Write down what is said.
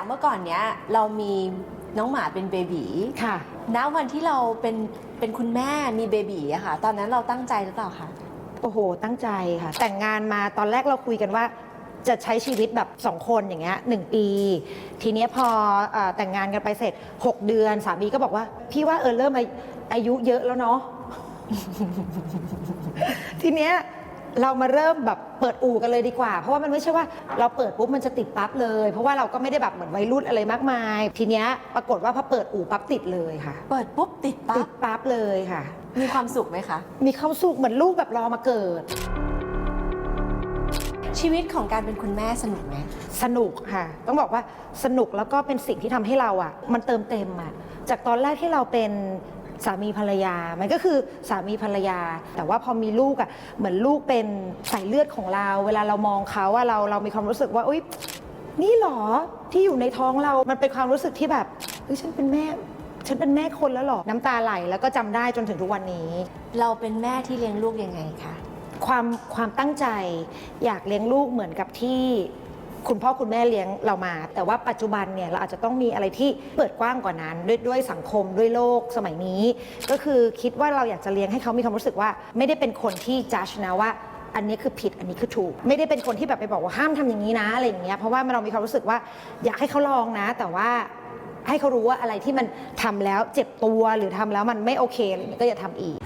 จากเมื่อก่อนเนี้ยเรามีน้องหมาเป็นเบบีค่ะ ณวันที่เราเป็นเป็นคุณแม่มีเบบีอะค่ะ ตอนนั้นเราตั้งใจหรือเปล่าคะ โอ้โห ตั้งใจค่ะ แต่งงานมาตอนแรกเราคุยกันว่า จะใช้ชีวิตแบบสองคนอย่างเงี้ยหนึ่งปี ทีเนี้ยพอเออแต่งงานกันไปเสร็จ 6 เดือนสามีก็บอกว่า พี่ว่าเออเริ่มอาอายุเยอะแล้วเนาะ ทีเนี้ย เรามาเริ่มแบบเปิดอู่กันเลยดีกว่า เพราะว่ามันไม่ใช่ว่าเราเปิดปุ๊บมันจะติดปั๊บเลย เพราะว่าเราก็ไม่ได้แบบเหมือนวัยรุ่นอะไรมากมาย ทีเนี้ยปรากฏว่าพอเปิดอู่ปั๊บติดเลยค่ะ เปิดปุ๊บติดติปั๊ดบปั๊บเลยค่ะ มีความสุขไหมคะ มีความสุขเหมือนลูกแบบรอมาเกิด ชีวิตของการเป็นคุณแม่สนุกไหม สนุกค่ะ ต้องบอกว่าสนุกแล้วก็เป็นสิ่งที่ทำให้เราอะ มันเติมเต็มอะ จากตอนแรกที่เราเป็น สามีภรรยา มันก็คือสามีภรรยา แต่ว่าพอมีลูกอะเหมือนลูกเป็นสายเลือดของเรา เวลาเรามองเขาว่าเราเรามีความรู้สึกว่าอุ้ยนี่หรอที่อยู่ในท้องเรา มันเป็นความรู้สึกที่แบบเฮ้ยฉันเป็นแม่ ฉันเป็นแม่คนแล้วหรอ น้ำตาไหลแล้วก็จำได้จนถึงทุกวันนี้ เราเป็นแม่ที่เลี้ยงลูกยังไงคะความความตั้งใจอยากเลี้ยงลูกเหมือนกับที่ คุณพ่อคุณแม่เลี้ยงเรามา แต่ว่าปัจจุบันเนี่ยเราอาจจะต้องมีอะไรที่เปิดกว้างกว่านั้น ด้วยด้วยสังคมด้วยโลกสมัยนี้ ก็คือคิดว่าเราอยากจะเลี้ยงให้เขามีความรู้สึกว่า ไม่ได้เป็นคนที่จัดนะว่าอันนี้คือผิดอันนี้คือถูก ไม่ได้เป็นคนที่แบบไปบอกว่าห้ามทำอย่างนี้นะอะไรอย่างเงี้ยเพราะว่าเรามีความรู้สึกว่าอยากให้เขาลองนะ แต่ว่าให้เขารู้ว่าอะไรที่มันทำแล้วเจ็บตัวหรือทำแล้วมันไม่โอเคอะไรเงี้ยก็อย่าทำอีก